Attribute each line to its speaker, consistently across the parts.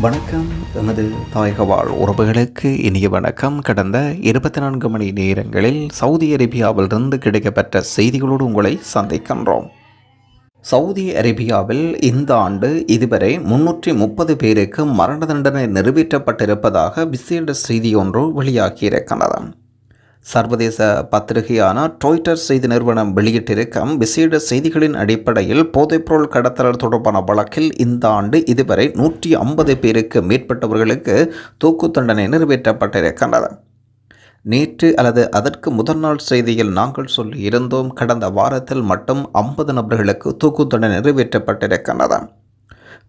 Speaker 1: வணக்கம். எனது தாயக வாழ் உறவுகளுக்கு இனிய வணக்கம். கடந்த இருபத்தி நான்கு மணி நேரங்களில் சவுதி அரேபியாவிலிருந்து கிடைக்கப்பெற்ற செய்திகளோடு உங்களை சந்திக்கின்றோம். சவுதி அரேபியாவில் இந்த ஆண்டு இதுவரை முன்னூற்றி முப்பது பேருக்கு மரண தண்டனை நிறைவேற்றப்பட்டிருப்பதாக விசேட செய்தி ஒன்று வெளியாகியிருக்கிறது. சர்வதேச பத்திரிகையான ட்ரோய்டர் செய்தி நிறுவனம் வெளியிட்டிருக்கும் விசேட செய்திகளின் அடிப்படையில் போதைப்பொருள் கடத்தல் தொடர்பான வழக்கில் இந்த ஆண்டு இதுவரை நூற்றி ஐம்பது பேருக்கு மேற்பட்டவர்களுக்கு தூக்கு தண்டனை நிறைவேற்றப்பட்டிருக்கின்றது. நேற்று அல்லது அதற்கு முதல் நாள் செய்தியில் நாங்கள் சொல்லி இருந்தோம் கடந்த வாரத்தில் மட்டும் ஐம்பது நபர்களுக்கு தூக்கு தண்டனை நிறைவேற்றப்பட்டிருக்கின்றது.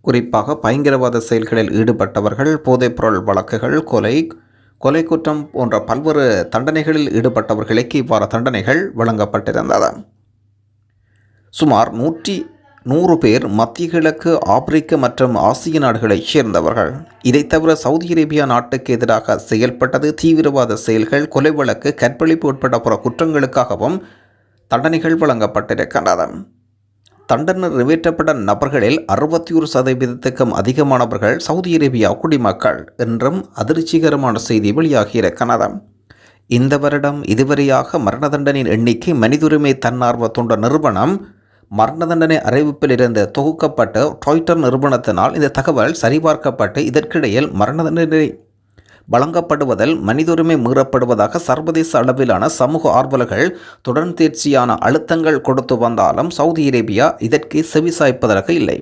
Speaker 1: குறிப்பாக பயங்கரவாத செயல்களில் ஈடுபட்டவர்கள் போதைப்பொருள் வழக்குகள் கொலை கொலை குற்றம் போன்ற பல்வேறு தண்டனைகளில் ஈடுபட்டவர்களுக்கு இவ்வாறு தண்டனைகள் வழங்கப்பட்டிருந்தது. சுமார் நூற்றி நூறு பேர் மத்திய கிழக்கு ஆப்பிரிக்க மற்றும் ஆசிய நாடுகளைச் சேர்ந்தவர்கள். இதைத் தவிர சவுதி அரேபியா நாட்டுக்கு எதிராக செயல்பட்டது தீவிரவாத செயல்கள் கொலை வழக்கு கற்பழிப்பு உட்பட பிற குற்றங்களுக்காகவும் தண்டனைகள் வழங்கப்பட்டிருக்கின்றன. தண்டனை நிறைவேற்றப்பட்ட நபர்களில் அறுபத்தி ஒரு சதவீதத்துக்கும் அதிகமானவர்கள் சவுதி அரேபியா குடிமக்கள் என்றும் அதிர்ச்சிகரமான செய்தி வெளியாகியிருக்கிறது இந்த வருடம் இதுவரையாக மரண தண்டனையின் எண்ணிக்கை மனிதுரிமை தன்னார்வ தொண்ட நிறுவனம் மரண தண்டனை அறிவிப்பில் இருந்து தொகுக்கப்பட்ட ட்ராய்டர் நிறுவனத்தினால் இந்த தகவல் சரிபார்க்கப்பட்டு இதற்கிடையில் மரண தண்டனை வழங்கப்படுவதில் மனிதுரிமை மீறப்படுவதாக சர்வதேச அளவிலான சமூக ஆர்வலர்கள் தொடர்ந்தேர்ச்சியான அழுத்தங்கள் கொடுத்து வந்தாலும் சவுதி அரேபியா இதற்கு செவிசாய்ப்பதற்கு இல்லை.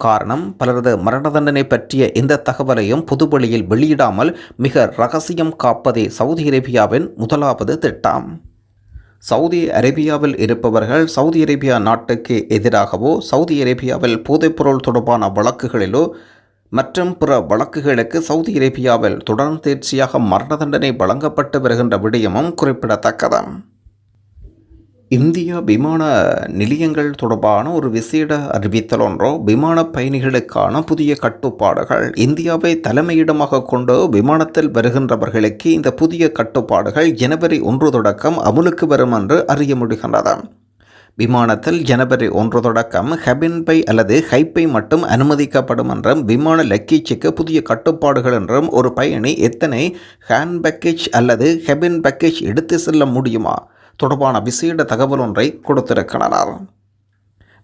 Speaker 1: காரணம் பலரது மரண தண்டனை பற்றிய எந்த தகவலையும் பொதுவெளியில் வெளியிடாமல் மிக ரகசியம் காப்பதே சவுதி அரேபியாவின் முதலாவது திட்டம். சவுதி அரேபியாவில் இருப்பவர்கள் சவுதி அரேபியா நாட்டுக்கு எதிராகவோ சவுதி அரேபியாவில் போதைப்பொருள் தொடர்பான வழக்குகளிலோ மற்றும் பிற வழக்குகளுக்கு சவுதி அரேபியாவில் தொடர் தேர்ச்சியாக மரண தண்டனை வழங்கப்பட்டு வருகின்ற விடயமும் குறிப்பிடத்தக்கது. இந்திய விமான நிலையங்கள் தொடர்பான ஒரு விசேட அறிவித்தல் ஒன்றோ விமான பயணிகளுக்கான புதிய கட்டுப்பாடுகள். இந்தியாவை தலைமையிடமாக கொண்டு விமானத்தில் வருகின்றவர்களுக்கு இந்த புதிய கட்டுப்பாடுகள் ஜனவரி ஒன்று தொடக்கம் அமுலுக்கு வரும் என்று அறிய முடிகின்றது. விமானத்தில் ஜனவரி ஒன்று தொடக்கம் ஹெபின் பை அல்லது ஹைப்பை மட்டும் அனுமதிக்கப்படும் என்றும் விமான லக்கேஜுக்கு புதிய கட்டுப்பாடுகள் என்றும் ஒரு பயணி எத்தனை ஹேண்ட் பேக்கேஜ் அல்லது ஹெபின் பேக்கேஜ் எடுத்து செல்ல முடியுமா? தொடர்பான விசேட தகவல் ஒன்றை கொடுத்திருக்கிறார்.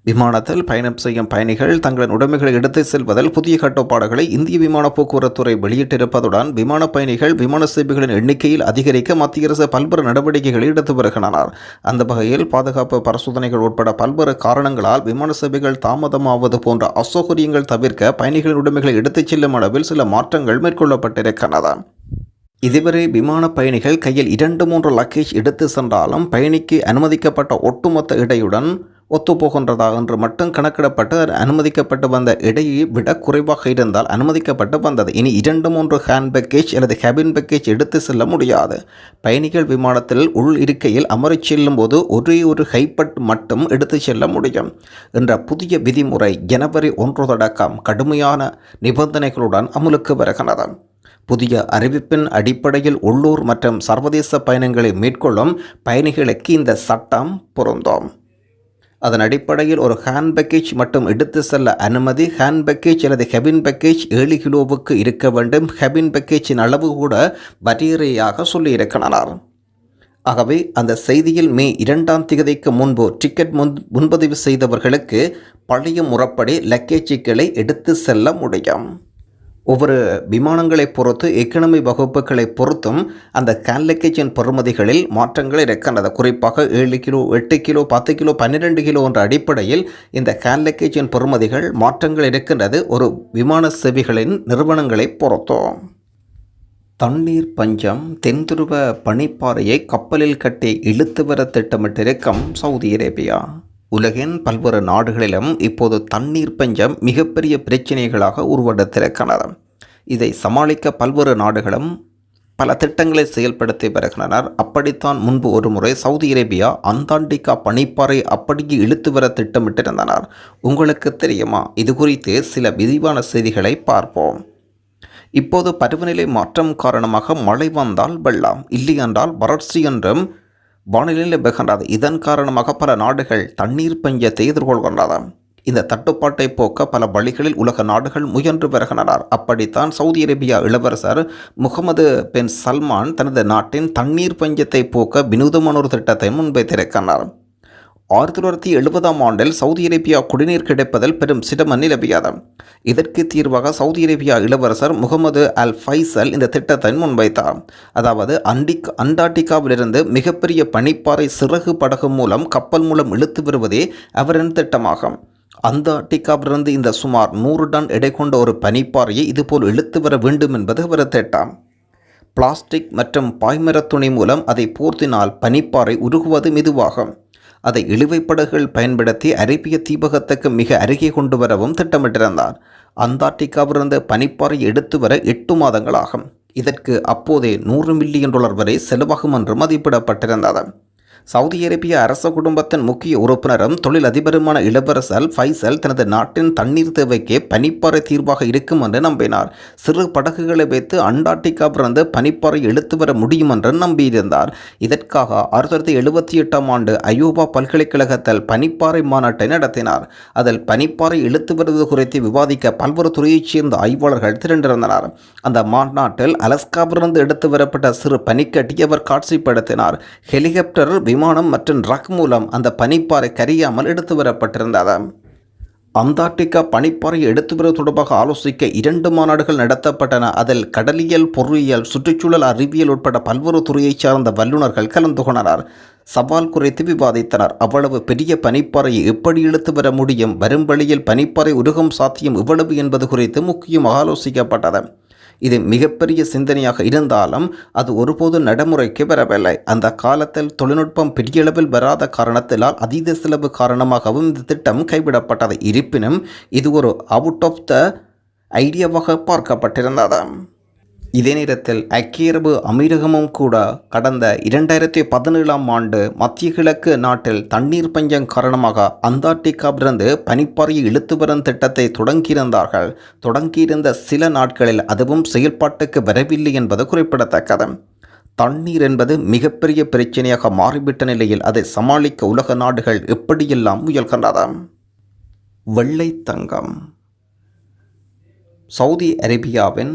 Speaker 1: விமானத்தில் பயணம் செய்யும் பயணிகள் தங்களின் உடைமைகளை எடுத்து செல்வதில் புதிய கட்டுப்பாடுகளை இந்திய விமான போக்குவரத்துறை வெளியிட்டிருப்பதுடன் விமான பயணிகள் விமான சேவைகளின் எண்ணிக்கையில் அதிகரிக்க மத்திய அரசு பல்வேறு நடவடிக்கைகளை எடுத்து வருகின்றனர். அந்த வகையில் பாதுகாப்பு பரிசோதனைகள் உட்பட பல்வேறு காரணங்களால் விமான சேவைகள் தாமதமாவது போன்ற அசௌகரியங்கள் தவிர்க்க பயணிகளின் உடைமைகளை எடுத்துச் செல்லும் அளவில் சில மாற்றங்கள் மேற்கொள்ளப்பட்டிருக்கின்றன. இதுவரை விமான பயணிகள் கையில் இரண்டு மூன்று லக்கேஜ் எடுத்து சென்றாலும் பயணிக்கு அனுமதிக்கப்பட்ட ஒட்டுமொத்த இடையுடன் ஒத்துப்போகின்றதா என்று மட்டும் கணக்கிடப்பட்டு அனுமதிக்கப்பட்டு வந்த இடையை விட குறைவாக இருந்தால் அனுமதிக்கப்பட்டு வந்தது. இனி இரண்டு மூன்று ஹேண்ட் பேக்கேஜ் அல்லது கேபின் பேக்கேஜ் எடுத்து செல்ல முடியாது. பயணிகள் விமானத்தில் உள் இருக்கையில் அமரச் செல்லும் போது ஒரே ஒரு ஹைப்பட் மட்டும் எடுத்து செல்ல முடியும் என்ற புதிய விதிமுறை ஜனவரி ஒன்று தொடக்கம் கடுமையான நிபந்தனைகளுடன் அமலுக்கு வருகிறது புதிய அறிவிப்பின் அடிப்படையில் உள்ளூர் மற்றும் சர்வதேச பயணங்களை மேற்கொள்ளும் பயணிகளுக்கு இந்த சட்டம் பொருந்தும். அதன் அடிப்படையில் ஒரு ஹேண்ட் பேக்கேஜ் மட்டும் எடுத்து செல்ல அனுமதி. ஹேண்ட் பேக்கேஜ் அல்லது ஹெபின் பேக்கேஜ் ஏழு கிலோவுக்கு இருக்க வேண்டும். ஹெபின் பேக்கேஜின் அளவு கூட வரையறையாக சொல்லியிருக்கிறார் ஆகவே அந்த செய்தியில் மே இரண்டாம் திகதிக்கு முன்பு டிக்கெட் முன் முன்பதிவு செய்தவர்களுக்கு பழைய முறப்படி லக்கேஜுகளை எடுத்து செல்ல முடியும். ஒவ்வொரு விமானங்களை பொறுத்து எக்கனமி வகுப்புகளை பொறுத்தும் அந்த கேன் லக்கேஜின் பெறுமதிகளில் மாற்றங்கள் இருக்கின்றது குறிப்பாக ஏழு கிலோ எட்டு கிலோ பத்து கிலோ பன்னிரெண்டு கிலோ என்ற அடிப்படையில் இந்த கேன் லக்கேஜின் பெறுமதிகள் மாற்றங்கள் இருக்கின்றது ஒரு விமான சேவைகளின் நிறுவனங்களை பொறுத்தும். தண்ணீர் பஞ்சம் தென்துருவ பனிப்பாறையை கப்பலில் கட்டி இழுத்து வர திட்டமிட்டிருக்கும் சவுதி அரேபியா. உலகின் பல்வேறு நாடுகளிலும் இப்போது தண்ணீர் பஞ்சம் மிகப்பெரிய பிரச்சனைகளாக உருவெடுத்திருக்கிறது இதை சமாளிக்க பல்வேறு நாடுகளும் பல திட்டங்களை செயல்படுத்தி வருகின்றனர். அப்படித்தான் முன்பு ஒரு முறை சவுதி அரேபியா அந்தாண்டிகா பனிப்பாறை அப்படியே இழுத்து வர திட்டமிட்டிருந்தனர். உங்களுக்கு தெரியுமா? இது குறித்து சில விரிவான செய்திகளை பார்ப்போம். இப்போது பருவநிலை மாற்றம் காரணமாக மழை வந்தால் வெள்ளம் இல்லையென்றால் வறட்சி என்றும் வானிலையில் பெறுகின்றது இதன் காரணமாக பல நாடுகள் தண்ணீர் பஞ்சத்தை எதிர்கொள்கின்றன. இந்த தட்டுப்பாட்டை போக்க பல வழிகளில் உலக நாடுகள் முயன்று வருகின்றனர் அப்படித்தான் சவுதி அரேபியா இளவரசர் முகமது பின் சல்மான் தனது நாட்டின் தண்ணீர் பஞ்சத்தை போக்க வினோதமான ஒரு திட்டத்தை முன்வைத்திருக்கிறார். ஆயிரத்தி தொள்ளாயிரத்தி எழுபதாம் ஆண்டில் சவுதி அரேபியா குடிநீர் கிடைப்பதில் பெரும் சிரமம் நிலவியது. இதற்கு தீர்வாக சவுதி அரேபியா இளவரசர் முகமது அல் ஃபைசல் இந்த திட்டத்தை முன்வைத்தார். அதாவது அண்டிக் அண்டார்டிகாவிலிருந்து மிகப்பெரிய பனிப்பாறை சிறகு படகு மூலம் கப்பல் மூலம் இழுத்து வருவதே அவரின் திட்டமாகும். அண்டார்டிகாவிலிருந்து இந்த சுமார் நூறு டன் எடை கொண்ட ஒரு பனிப்பாறையை இதுபோல் இழுத்து வர வேண்டும் என்பது அவர் திட்டம். பிளாஸ்டிக் மற்றும் பாய்மரத் துணி மூலம் அதை போர்த்தினால் பனிப்பாறை உருகுவது மெதுவாகும். அதை இழுவைப்படகுகள் பயன்படுத்தி அரேபிய தீபகத்துக்கு மிக அருகே கொண்டு வரவும் திட்டமிட்டிருந்தார். அந்தார்டிகாவிலிருந்து பனிப்பாறை எடுத்து வர எட்டு மாதங்கள் ஆகும் இதற்கு அப்போதே நூறு மில்லியன் டாலர் வரை செலவாகும் என்று மதிப்பிடப்பட்டிருந்தது. சவுதி அரேபிய அரச குடும்பத்தின் முக்கிய உறுப்பினரும் தொழில் அதிபருமான இளவரசர் ஃபைசல் தனது நாட்டின் தண்ணீர் தேவைக்கு பனிப்பாறை தீர்வாக இருக்கும் என்று நம்பினார். சிறு படகுகளை வைத்து அண்டார்டிகாவிலிருந்து பனிப்பாறை இழுத்து வர முடியும் என்று நம்பியிருந்தார். இதற்காக ஆயிரத்தி தொள்ளாயிரத்தி எழுபத்தி எட்டாம் ஆண்டு அயோபா பல்கலைக்கழகத்தில் பனிப்பாறை மாநாட்டை நடத்தினார். அதில் பனிப்பாறை இழுத்து வருவது குறித்து விவாதிக்க பல்வேறு துறையைச் சேர்ந்த ஆய்வாளர்கள் திரண்டிருந்தனர். அந்த மாநாட்டில் அலஸ்காவிலிருந்து எடுத்து வரப்பட்ட சிறு பனிக்கட்டி அவர் காட்சிப்படுத்தினார். ஹெலிகாப்டர் விமானம் மற்றும் ரக் மூலம் அந்த பனிப்பாறை கரியாமல் எடுத்து வரப்பட்டிருந்ததாம். அந்தார்டிகா பனிப்பாறை எடுத்து வருவது தொடர்பாக ஆலோசிக்க இரண்டு மாநாடுகள் நடத்தப்பட்டன. அதில் கடலியல் பொருளியல் சுற்றுச்சூழல் அறிவியல் உட்பட பல்வேறு துறையைச் சார்ந்த வல்லுநர்கள் கலந்து கொண்டனர். சவால் குறைத்து விவாதித்தனர். அவ்வளவு பெரிய பனிப்பாறையை எப்படி இழுத்து வர முடியும்? வரும் வழியில் பனிப்பாறை உருகும் சாத்தியம் இவ்வளவு என்பது குறித்து முக்கியமாக ஆலோசிக்கப்பட்டது. இது மிகப்பெரிய சிந்தனையாக இருந்தாலும் அது ஒருபோது நடைமுறைக்கு வரவில்லை. அந்த காலத்தில் தொழில்நுட்பம் பெரிய அளவில் வராத காரணத்தினால் அதீத செலவு காரணமாகவும் இந்த திட்டம் கைவிடப்பட்டது. இருப்பினும் இது ஒரு அவுட் ஆஃப் த ஐடியாவாக பார்க்கப்பட்டிருந்தது. இதே நேரத்தில் ஐக்கிய அரபு அமீரகமும் கூட கடந்த இரண்டாயிரத்தி பதினேழாம் ஆண்டு மத்திய கிழக்கு நாட்டில் தண்ணீர் பஞ்சம் காரணமாக அந்தார்டிகாவிலிருந்து பனிப்பாறையை இழுத்து வரும் திட்டத்தை தொடங்கியிருந்தார்கள். தொடங்கியிருந்த சில நாட்களில் அதுவும் செயல்பாட்டுக்கு வரவில்லை என்பது குறிப்பிடத்தக்கது. தண்ணீர் என்பது மிகப்பெரிய பிரச்சனையாக மாறிவிட்ட நிலையில் அதை சமாளிக்க உலக நாடுகள் எப்படியெல்லாம் முயல்கின்றன? வெள்ளை தங்கம். சவுதி அரேபியாவின்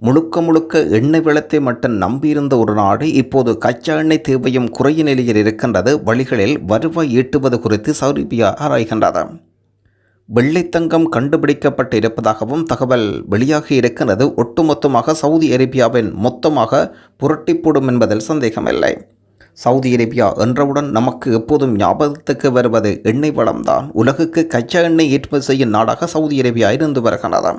Speaker 1: முழுக்க முழுக்க எண்ணெய் வளத்தை மட்டும் நம்பியிருந்த ஒரு நாடு இப்போது கச்சா எண்ணெய் தேவையும் குறைய நிலையில் இருக்கின்றது. வழிகளில் வருவாய் ஈட்டுவது குறித்து சௌரிபியா ஆராய்கின்றது. வெள்ளைத்தங்கம் கண்டுபிடிக்கப்பட்டு இருப்பதாகவும் தகவல் வெளியாகி இருக்கின்றது. ஒட்டுமொத்தமாக சவுதி அரேபியாவின் மொத்தமாக புரட்டி போடும் என்பதில் சந்தேகமில்லை. சவுதி அரேபியா என்றவுடன் நமக்கு எப்போதும் ஞாபகத்துக்கு வருவது எண்ணெய் வளம்தான். உலகுக்கு கச்சா எண்ணெய் ஏற்றுமதி செய்யும் நாடாக சவுதி அரேபியா இருந்து வருகின்றது.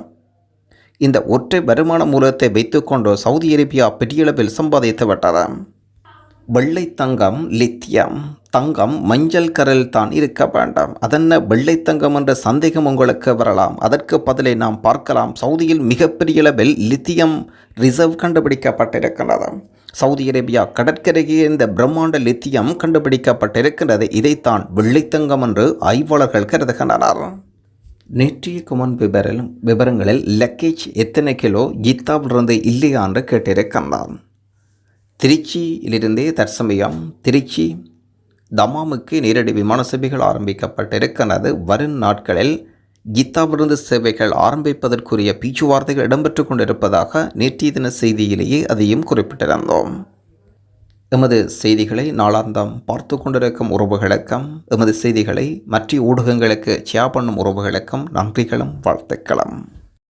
Speaker 1: இந்த ஒற்றை வருமான மூலத்தை வைத்துக்கொண்டு சவுதி அரேபியா பெரியளவில் சம்பாதித்து விட்டது. வெள்ளை தங்கம் லித்தியம் தங்கம் மஞ்சள் கரல் தான் இருக்க வேண்டாம். அதென்ன வெள்ளை தங்கம் என்ற சந்தேகம் உங்களுக்கு வரலாம். அதற்கு பதிலை நாம் பார்க்கலாம். சவுதியில் மிகப்பெரிய அளவில் லித்தியம் ரிசர்வ் கண்டுபிடிக்கப்பட்டிருக்கின்றது சவுதி அரேபியா கடற்கரையில் இந்த பிரம்மாண்ட லித்தியம் கண்டுபிடிக்கப்பட்டிருக்கின்றது இதைத்தான் வெள்ளைத்தங்கம் என்று ஆய்வாளர்கள் கருதுகின்றனர். நேற்றைய குமன் விபரலும் விவரங்களில் லக்கேஜ் எத்தனை கிலோ கீதாவிலிருந்து இல்லையா என்று கேட்டிருக்கின்றான் திருச்சியிலிருந்தே தற்சமயம் திருச்சி தமாமுக்கு நேரடி விமான சேவைகள் ஆரம்பிக்கப்பட்டிருக்கிறது வரும் நாட்களில் கீதாவிலிருந்து சேவைகள் ஆரம்பிப்பதற்குரிய பேச்சுவார்த்தைகள் இடம்பெற்று கொண்டிருப்பதாக நேற்றைய தின செய்தியிலேயே அதையும் குறிப்பிட்டிருந்தோம். எமது செய்திகளை நாளாந்தம் பார்த்து கொண்டிருக்கும் உறவுகளுக்கும் எமது செய்திகளை மற்ற ஊடகங்களுக்கு ஷேர் பண்ணும் உறவுகளுக்கும் நன்றிகளும் வாழ்த்துக்களும்.